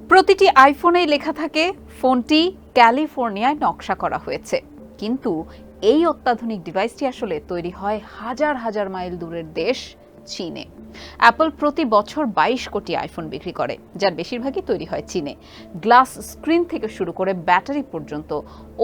প্রতিটি আইফোনে লেখা থাকে, ফোনটি ক্যালিফোর্নিয়ায় নকশা করা হয়েছে। কিন্তু এই অত্যাধুনিক ডিভাইসটি আসলে তৈরি হয় হাজার হাজার মাইল দূরের দেশ, চীনে। অ্যাপল প্রতি বছর বাইশ কোটি আইফোন বিক্রি করে যার বেশিরভাগই তৈরি হয় চীনে। গ্লাস স্ক্রিন থেকে শুরু করে ব্যাটারি পর্যন্ত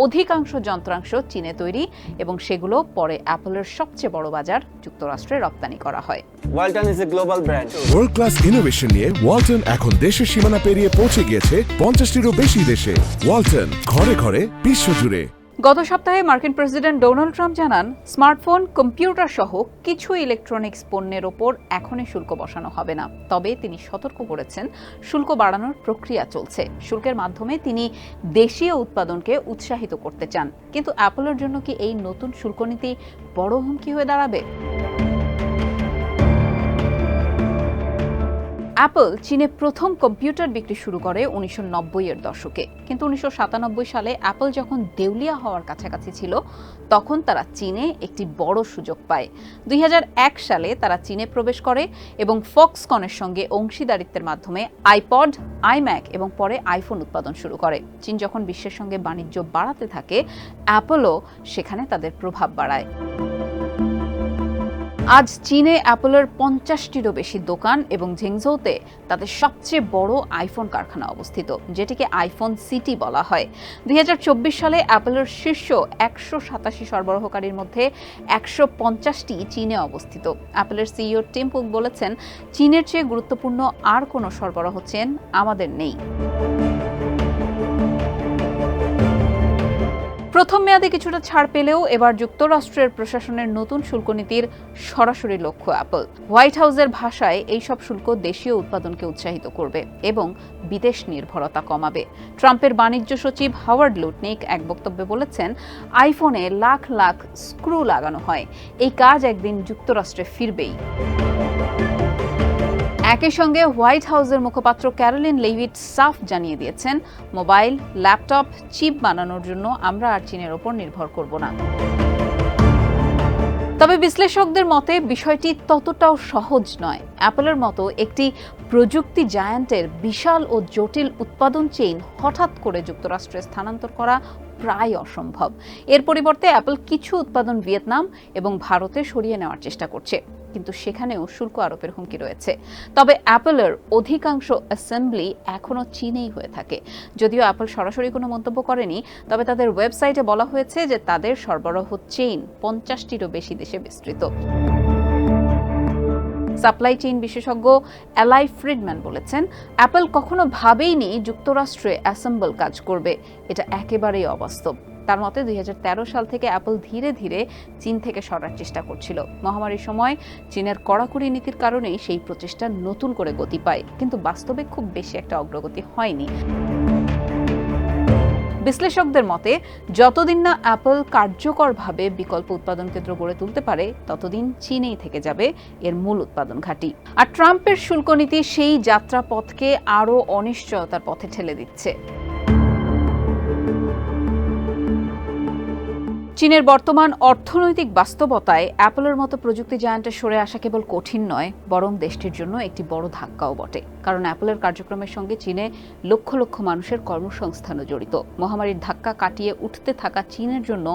অধিকাংশ যন্ত্রাংশ চীনে তৈরি এবং সেগুলো পরে অ্যাপলের সবচেয়ে বড় বাজার যুক্তরাষ্ট্রে রপ্তানি করা হয়। Walton is a global brand world class innovation নিয়ে ওয়ালটন এখন দেশের সীমানা পেরিয়ে পৌঁছে গিয়েছে পঞ্চাশটিরও বেশি দেশে। ওয়ালটন ঘরে ঘরে বিশ্বজুড়ে। গত সপ্তাহে মার্কিন প্রেসিডেন্ট ডোনাল্ড ট্রাম্প জানান, স্মার্টফোন, কম্পিউটার সহ কিছু ইলেকট্রনিক্স পণ্যের ওপর এখনই শুল্ক বসানো হবে না। তবে তিনি সতর্ক করেছেন, শুল্ক বাড়ানোর প্রক্রিয়া চলছে। শুল্কের মাধ্যমে তিনি দেশীয় উৎপাদনকে উৎসাহিত করতে চান। কিন্তু অ্যাপলের জন্য কি এই নতুন শুল্ক নীতি বড় হুমকি হয়ে দাঁড়াবে? অ্যাপল চীনে প্রথম কম্পিউটার বিক্রি শুরু করে উনিশশো এর দশকে। কিন্তু উনিশশো সাতানব্বই সালে অ্যাপল যখন দেউলিয়া হওয়ার কাছাকাছি ছিল, তখন তারা চীনে একটি বড় সুযোগ পায়। দুই হাজার এক সালে তারা চীনে প্রবেশ করে এবং ফক্সকনের সঙ্গে অংশীদারিত্বের মাধ্যমে আইপড আইম্যাক এবং পরে আইফোন উৎপাদন শুরু করে। চীন যখন বিশ্বের সঙ্গে বাণিজ্য বাড়াতে থাকে অ্যাপলও সেখানে তাদের প্রভাব বাড়ায়। আজ চীনে অ্যাপলের পঞ্চাশটিরও বেশি দোকান এবং ঝেংঝৌতে তাদের সবচেয়ে বড় আইফোন কারখানা অবস্থিত, যেটিকে আইফোন সিটি বলা হয়। দুই হাজার চব্বিশ সালে অ্যাপলের শীর্ষ একশো সাতাশি সরবরাহকারীর মধ্যে একশো পঞ্চাশটি চীনে অবস্থিত। অ্যাপলের সিইও টিম বলেছেন, চীনের চেয়ে গুরুত্বপূর্ণ আর কোনো সরবরাহ চেন আমাদের নেই। প্রথম মেয়াদে কিছুটা ছাড় পেলেও এবার যুক্তরাষ্ট্রের প্রশাসনের নতুন শুল্ক নীতির সরাসরি লক্ষ্য অ্যাপল। হোয়াইট হাউসের ভাষায় এই সব শুল্ক দেশীয় উৎপাদনকে উৎসাহিত করবে এবং বিদেশ নির্ভরতা কমাবে। ট্রাম্পের বাণিজ্য সচিব হাওয়ার্ড লুটনিক এক বক্তব্যে বলেছেন, আইফোনে লাখ লাখ স্ক্রু লাগানো হয়। এই কাজ একদিন যুক্তরাষ্ট্রে ফিরবেই। একই সঙ্গে হোয়াইট হাউসের মুখপাত্র ক্যারোলিন লেভিট সাফ জানিয়ে দিয়েছেন, মোবাইল, ল্যাপটপ, চিপ বানানোর জন্য আমরা আর চীনের ওপর নির্ভর করব না। তবে বিশ্লেষকদের মতে বিষয়টি ততটাও সহজ নয়। অ্যাপলের মতো একটি প্রযুক্তি জায়ান্টের বিশাল ও জটিল উৎপাদন চেইন হঠাৎ করে যুক্তরাষ্ট্রে স্থানান্তর করা প্রায় অসম্ভব। এর পরিবর্তে অ্যাপল কিছু উৎপাদন ভিয়েতনাম এবং ভারতে সরিয়ে নেওয়ার চেষ্টা করছে। কিন্তু সেখানেও শুল্ক আরোপের হুমকি রয়েছে। তবে অ্যাপলের অধিকাংশ অ্যাসেম্বলি এখনও চীনেই হয়ে থাকে। যদিও অ্যাপল সরাসরি কোনো মন্তব্য করেনি, তবে তাদের ওয়েবসাইটে বলা হয়েছে যে তাদের সরবরাহ চেইন পঞ্চাশটিরও বেশি দেশে বিস্তৃত। সাপ্লাই চেইন বিশেষজ্ঞ অ্যালাই ফ্রিডম্যান বলেছেন, অ্যাপল কখনো ভাবেইনি যুক্তরাষ্ট্রে অ্যাসেম্বল কাজ করবে। এটা একেবারেই অবাস্তব। তার মতে, দুই হাজার তেরো সাল থেকে অ্যাপল ধীরে ধীরে চীন থেকে সরার চেষ্টা করছিল। মহামারীর সময় চীনের কড়াকড়ি নীতির কারণেই সেই প্রচেষ্টা নতুন করে গতি পায়। কিন্তু বাস্তবে খুব বেশি একটা অগ্রগতি হয়নি। বিশ্লেষকদের মতে, যতদিন না অ্যাপল কার্যকরভাবে বিকল্প উৎপাদন কেন্দ্র গড়ে তুলতে পারে, ততদিন চীনেই থেকে যাবে এর মূল উৎপাদন ঘাটি। আর ট্রাম্পের শুল্ক নীতি সেই যাত্রাপথকে আরও অনিশ্চয়তার পথে ঠেলে দিচ্ছে। চীনের বর্তমান অর্থনৈতিক বাস্তবতায় অ্যাপলের মতো প্রযুক্তি জায়ান্টের সরে আসা কেবল কঠিন নয়, বরং দেশটির জন্য একটি বড় ধাক্কাও বটে। কারণ অ্যাপলের কার্যক্রমের সঙ্গে চীনে লক্ষ লক্ষ মানুষের কর্মসংস্থানও জড়িত। মহামারীর ধাক্কা কাটিয়ে উঠতে থাকা চীনের জন্য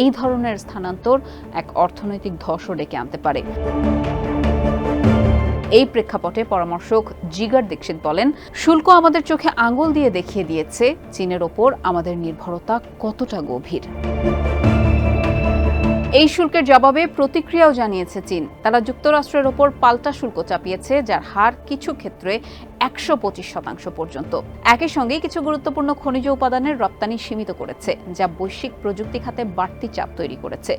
এই ধরনের স্থানান্তর এক অর্থনৈতিক ধসও ডেকে আনতে পারে। এই প্রেক্ষাপটে পরামর্শক জিগার দীক্ষিত বলেন, শুল্ক আমাদের চোখে আঙুল দিয়ে দেখিয়ে দিয়েছে। চীনের ওপর আমাদের নির্ভরতা কতটা গভীর? এই শুল্কের জবাবে প্রতিক্রিয়াও জানিয়েছে চীন। তারা যুক্তরাষ্ট্রের ওপর পাল্টা শুল্ক চাপিয়েছে, যার হার কিছু ক্ষেত্রে একশো পঁচিশ শতাংশ পর্যন্ত। একই সঙ্গে কিছু গুরুত্বপূর্ণ খনিজ উপাদানের রপ্তানি সীমিত করেছে, যা বৈশ্বিক প্রযুক্তি খাতে বাড়তি চাপ তৈরি করেছে।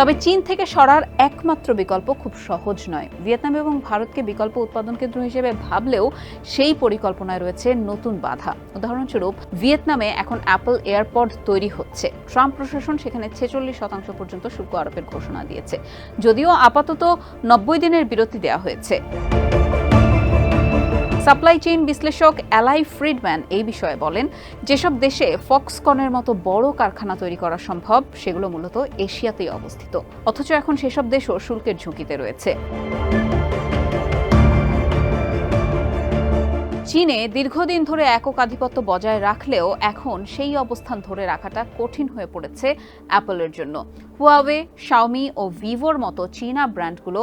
তবে চীন থেকে সরার একমাত্র বিকল্প খুব সহজ নয়। ভিয়েতনাম এবং ভারতকে বিকল্প উৎপাদন কেন্দ্র হিসেবে ভাবলেও সেই পরিকল্পনায় রয়েছে নতুন বাধা। উদাহরণস্বরূপ, ভিয়েতনামে এখন অ্যাপল এয়ারপড তৈরি হচ্ছে। ট্রাম্প প্রশাসন সেখানে ছেচল্লিশ শতাংশ পর্যন্ত শুল্ক আরোপের ঘোষণা দিয়েছে। যদিও আপাতত নব্বই দিনের বিরতি দেওয়া হয়েছে। সাপ্লাই চেইন বিশ্লেষক অ্যালাই ফ্রিডম্যান এই বিষয়ে বলেন, যেসব দেশে ফক্সকনের মতো বড় কারখানা তৈরি করা সম্ভব, সেগুলো মূলত এশিয়াতেই অবস্থিত। অথচ এখন সেসব দেশও শুল্কের ঝুঁকিতে রয়েছে। চীনে দীর্ঘদিন ধরে একক আধিপত্য বজায় রাখলেও এখন সেই অবস্থান ধরে রাখাটা কঠিন হয়ে পড়েছে অ্যাপলের জন্য। হুয়াওয়ে শাওমি ও ভিভোর মতো চীনা ব্র্যান্ডগুলো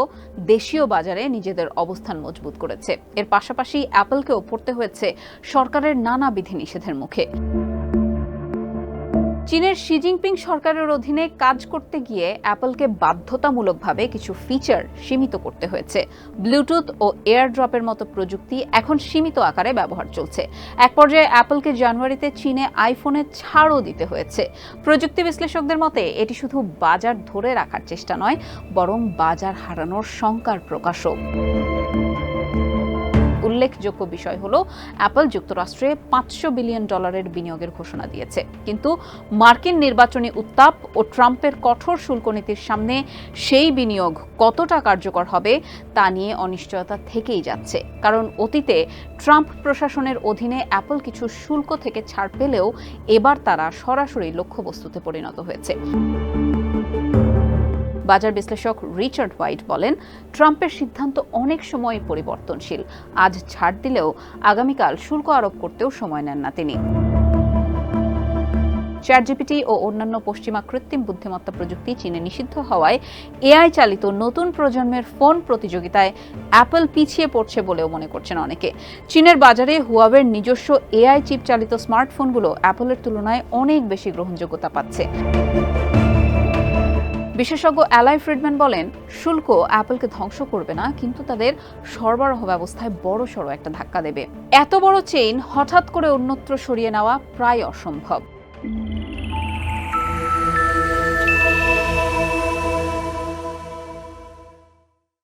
দেশীয় বাজারে নিজেদের অবস্থান মজবুত করেছে। এর পাশাপাশি অ্যাপলকেও পড়তে হয়েছে সরকারের নানা বিধিনিষেধের মুখে। চীনের শি জিনপিং সরকারের অধীনে কাজ করতে গিয়ে অ্যাপলকে বাধ্যতামূলকভাবে কিছু ফিচার সীমিত করতে হয়েছে। ব্লুটুথ ও এয়ারড্রপের মতো প্রযুক্তি এখন সীমিত আকারে ব্যবহার চলছে। এক পর্যায়ে অ্যাপলকে জানুয়ারিতে চীনে আইফোনে ছাড়ও দিতে হয়েছে। প্রযুক্তি বিশ্লেষকদের মতে, এটি শুধু বাজার ধরে রাখার চেষ্টা নয়, বরং বাজার হারানোর শঙ্কার প্রকাশও। উল্লেখযোগ্য বিষয় হলো, অ্যাপল যুক্তরাষ্ট্রে পাঁচশো বিলিয়ন ডলারের বিনিয়োগের ঘোষণা দিয়েছে। কিন্তু মার্কিন নির্বাচনী উত্তাপ ও ট্রাম্পের কঠোর শুল্ক নীতির সামনে সেই বিনিয়োগ কতটা কার্যকর হবে তা নিয়ে অনিশ্চয়তা থেকেই যাচ্ছে। কারণ অতীতে ট্রাম্প প্রশাসনের অধীনে অ্যাপল কিছু শুল্ক থেকে ছাড় পেলেও এবার তারা সরাসরি লক্ষ্যবস্তুতে পরিণত হয়েছে। বাজার বিশ্লেষক রিচার্ড হোয়াইট বলেন, ট্রাম্পের সিদ্ধান্ত অনেক সময় পরিবর্তনশীল। আজ ছাড় দিলেও আগামীকাল শুল্ক আরোপ করতেও সময় নেন না তিনি। চ্যাটজিপিটি ও অন্যান্য পশ্চিমা কৃত্রিম বুদ্ধিমত্তা প্রযুক্তি চীনে নিষিদ্ধ হওয়ায় এআই চালিত নতুন প্রজন্মের ফোন প্রতিযোগিতায় অ্যাপল পিছিয়ে পড়ছে বলেও মনে করছেন অনেকে। চীনের বাজারে হুয়াওয়ের নিজস্ব এআই চিপ চালিত স্মার্টফোনগুলো অ্যাপলের তুলনায় অনেক বেশি গ্রহণযোগ্যতা পাচ্ছে। বিশেষজ্ঞ অ্যালাই ফ্রিডম্যান বলেন, শুল্ক অ্যাপলকে ধ্বংস করবে না, কিন্তু তাদের সরবরাহ ব্যবস্থায় বড় সড়ো একটা ধাক্কা দেবে। এত বড় চেইন হঠাৎ করে অন্যত্র সরিয়ে নেওয়া প্রায় অসম্ভব।